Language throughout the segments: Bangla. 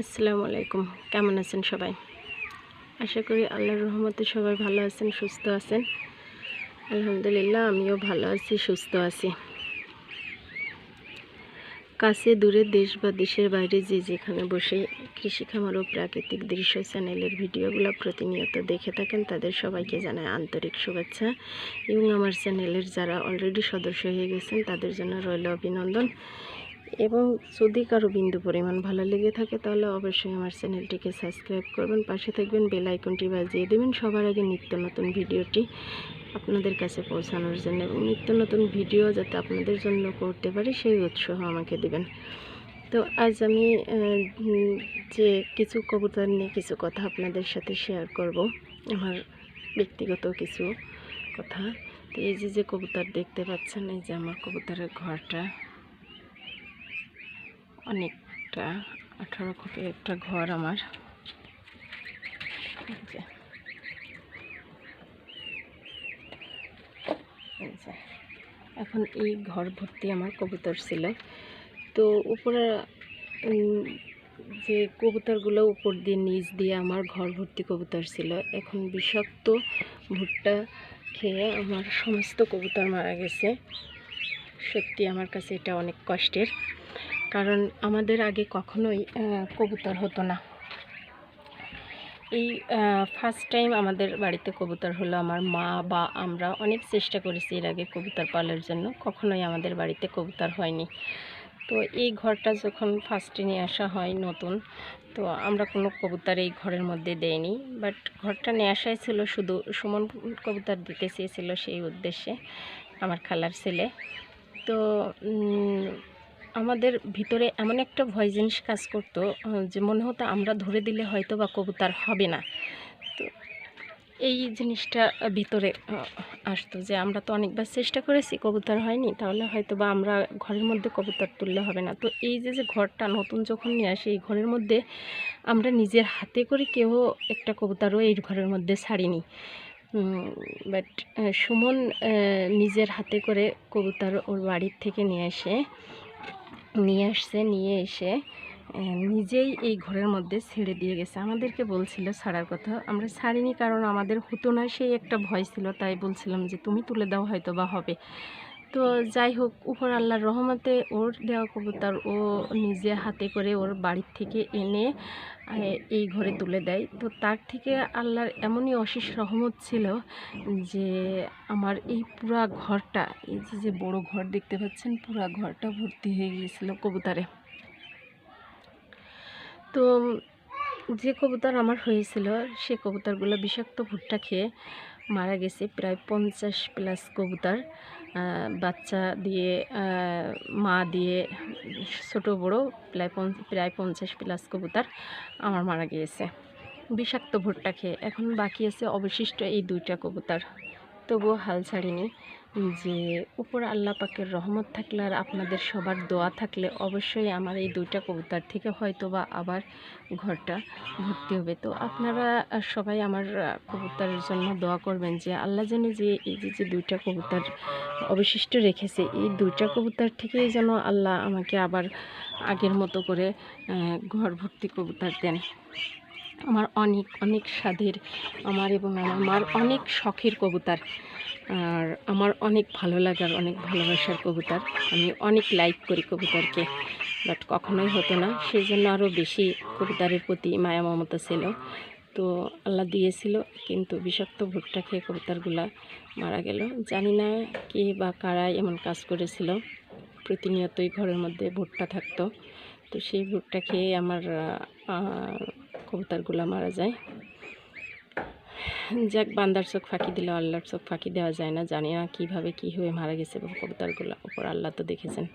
আসসালামু আলাইকুম। কেমন আছেন সবাই? আশা করি আল্লাহর রহমতে সবাই ভালো আছেন, সুস্থ আছেন। আলহামদুলিল্লাহ, আমিও ভালো আছি, সুস্থ আছি। কাছে দূরে দেশ বা দেশের বাইরে যে যেখানে বসে কৃষি খামার ও প্রাকৃতিক দৃশ্য চ্যানেলের ভিডিওগুলো প্রতিনিয়ত দেখে থাকেন, তাদের সবাইকে জানায় আন্তরিক শুভেচ্ছা। এবং আমার চ্যানেলের যারা অলরেডি সদস্য হয়ে গেছেন, তাদের জন্য রইল অভিনন্দন। এবং যদি কারও বিন্দু পরিমাণ ভালো লেগে থাকে, তাহলে অবশ্যই আমার চ্যানেলটিকে সাবস্ক্রাইব করবেন। পাশে থাকবেন বেল আইকনটি বাজিয়ে দেবেন। সবার আগে নিত্য নতুন ভিডিওটি আপনাদের কাছে পৌঁছানোর জন্য এবং নিত্য নতুন ভিডিও যাতে আপনাদের জন্য করতে পারি, সেই উৎসাহ আমাকে দেবেন। তো আজ আমি যে কিছু কবুতর নিয়ে কিছু কথা আপনাদের সাথে শেয়ার করব, আমার ব্যক্তিগত কিছু কথা। তো এই যে যে কবুতর দেখতে পাচ্ছেন, এই যে আমার কবুতরের ঘরটা। অনেকটা, আঠারো ফুটের একটা ঘর আমার। এখন এই ঘর ভর্তি আমার কবুতর ছিল। তো উপরে যে কবুতরগুলো উপর দিয়ে, নিচ দিয়ে আমার ঘর ভর্তি কবুতর ছিল। এখন বিষাক্ত ভুট্টা খেয়ে আমার সমস্ত কবুতর মারা গেছে। সত্যি আমার কাছে এটা অনেক কষ্টের। কারণ আমাদের আগে কখনোই কবুতর হতো না। এই ফার্স্ট টাইম আমাদের বাড়িতে কবুতর হলো আমার মা বা আমরা অনেক চেষ্টা করেছি এর আগে কবুতর পালার জন্য। কখনোই আমাদের বাড়িতে কবুতর হয়নি। তো এই ঘরটা যখন ফার্স্টে নিয়ে আসা হয় নতুন, তো আমরা কোনো কবুতর এই ঘরের মধ্যে দেইনি। বাট ঘরটা নিয়ে আসাই ছিল শুধু সুমন কবুতর দিতে চেয়েছিল সেই উদ্দেশ্যে, আমার খালার ছেলে। তো আমাদের ভিতরে এমন একটা ভয় জিনিস কাজ করতো যে মনে হতো আমরা ধরে দিলে হয়তো বা কবুতর হবে না। তো এই জিনিসটা ভিতরে আসতো যে আমরা তো অনেকবার চেষ্টা করেছি কবুতর হয়নি, তাহলে হয়তো বা আমরা ঘরের মধ্যে কবুতর তুললে হবে না। তো এই যে যে ঘরটা নতুন যখন নিয়ে আসি, এই ঘরের মধ্যে আমরা নিজের হাতে করে কেউ একটা কবুতরও এই ঘরের মধ্যে ছাড়িনি। বাট সুমন নিজের হাতে করে কবুতর ওর বাড়ির থেকে নিয়ে এসে নিয়ে আসছে, নিয়ে এসে নিজেই এই ঘরের মধ্যে ছেড়ে দিয়ে গেছে। আমাদেরকে বলছিল ছাড়ার কথা, আমরা ছাড়িনি কারণ আমাদের হতো না, সেই একটা ভয় ছিল। তাই বলছিলাম যে, তুমি তুলে দাও হয়তো বা হবে। তো যাই হোক, উপর আল্লাহর রহমতে ওর দেওয়া কবুতর ও নিজে হাতে করে ওর বাড়ির থেকে এনে এই ঘরে তুলে দেয়। তো তার থেকে আল্লাহর এমনই অশেষ রহমত ছিল যে, আমার এই পুরা ঘরটা, এই যে যে বড় ঘর দেখতে পাচ্ছেন, পুরা ঘরটা ভর্তি হয়ে গিয়েছিল কবুতরে। তো যে কবুতর আমার হয়েছিল, সে কবুতরগুলো বিষাক্ত ভুট্টা খেয়ে মারা গেছে, প্রায় পঞ্চাশ প্লাস কবুতর। বাচ্চা দিয়ে মা দিয়ে, ছোটো বড়ো প্রায় প্রায় পঞ্চাশ প্লাস কবুতার আমার মারা গিয়েছে। বিষাক্ত ভুট্টা খেয়ে। এখন বাকি আছে অবশিষ্ট এই দুইটা কবুতর। তবুও হাল ছাড়িনি। যে উপর আল্লাহ পাকের রহমত থাকলে আর আপনাদের সবার দোয়া থাকলে অবশ্যই আমার এই দুইটা কবুতর থেকে হয়তো বা আবার ঘরটা ভর্তি হবে। তো আপনারা সবাই আমার কবুতরের জন্য দোয়া করবেন যে আল্লাহ যেন যে এই যে যে দুইটা কবুতর অবশিষ্ট রেখেছে, এই দুইটা কবুতর থেকেই যেন আল্লাহ আমাকে আবার আগের মতো করে ঘর ভর্তি কবুতর দেন। আমার অনেক অনেক স্বাদের আমার এবং আমার মার অনেক শখের কবুতর। আর আমার অনেক ভালো লাগার, অনেক ভালোবাসার কবুতর। আমি অনেক লাইক করি কবুতরকে বাট কখনোই হতো না। সেই জন্য আরও বেশি কবুতরের প্রতি মায়া মমতা ছিল। তো আল্লাহ দিয়েছিল, কিন্তু বিষাক্ত ভুট্টা খেয়ে কবুতরগুলা মারা গেল। জানি না কে বা কারাই এমন কাজ করেছিল। প্রতিনিয়তই ঘরের মধ্যে ভুট্টা থাকতো। তো সেই ভুট্টা খেয়ে আমার কবুতরগুলো মারা যায়। যাক, বান্দার চোখ ফাঁকি দিলে আল্লাহর চোখ ফাঁকি দেওয়া যায় না। জানি না কীভাবে কী হয়ে মারা গেছে কবুতরগুলো ওপর আল্লাহ তো দেখেছেন।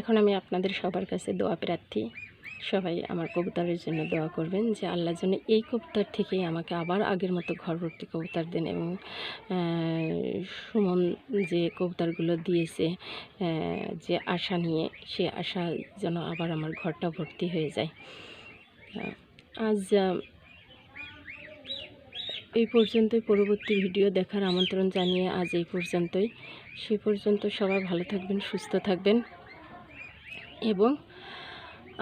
এখন আমি আপনাদের সবার কাছে দোয়া প্রার্থী। সবাই আমার কবুতরের জন্য দোয়া করবেন যে আল্লাহর জন্য এই কবুতর থেকেই আমাকে আবার আগের মতো ঘর ভর্তি কবুতর দেন এবং সুমন যে কবুতরগুলো দিয়েছে যে আশা নিয়ে সে আশা যেন আবার আমার ঘরটা ভর্তি হয়ে যায়। আজ এই পর্যন্তই পরবর্তী ভিডিও দেখার আমন্ত্রণ জানিয়ে আজ এই পর্যন্তই। সে পর্যন্ত সবাই ভালো থাকবেন, সুস্থ থাকবেন এবং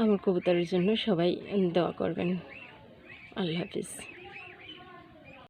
আমার কবুতরের জন্য সবাই দোয়া করবেন। আল্লাহ হাফিজ।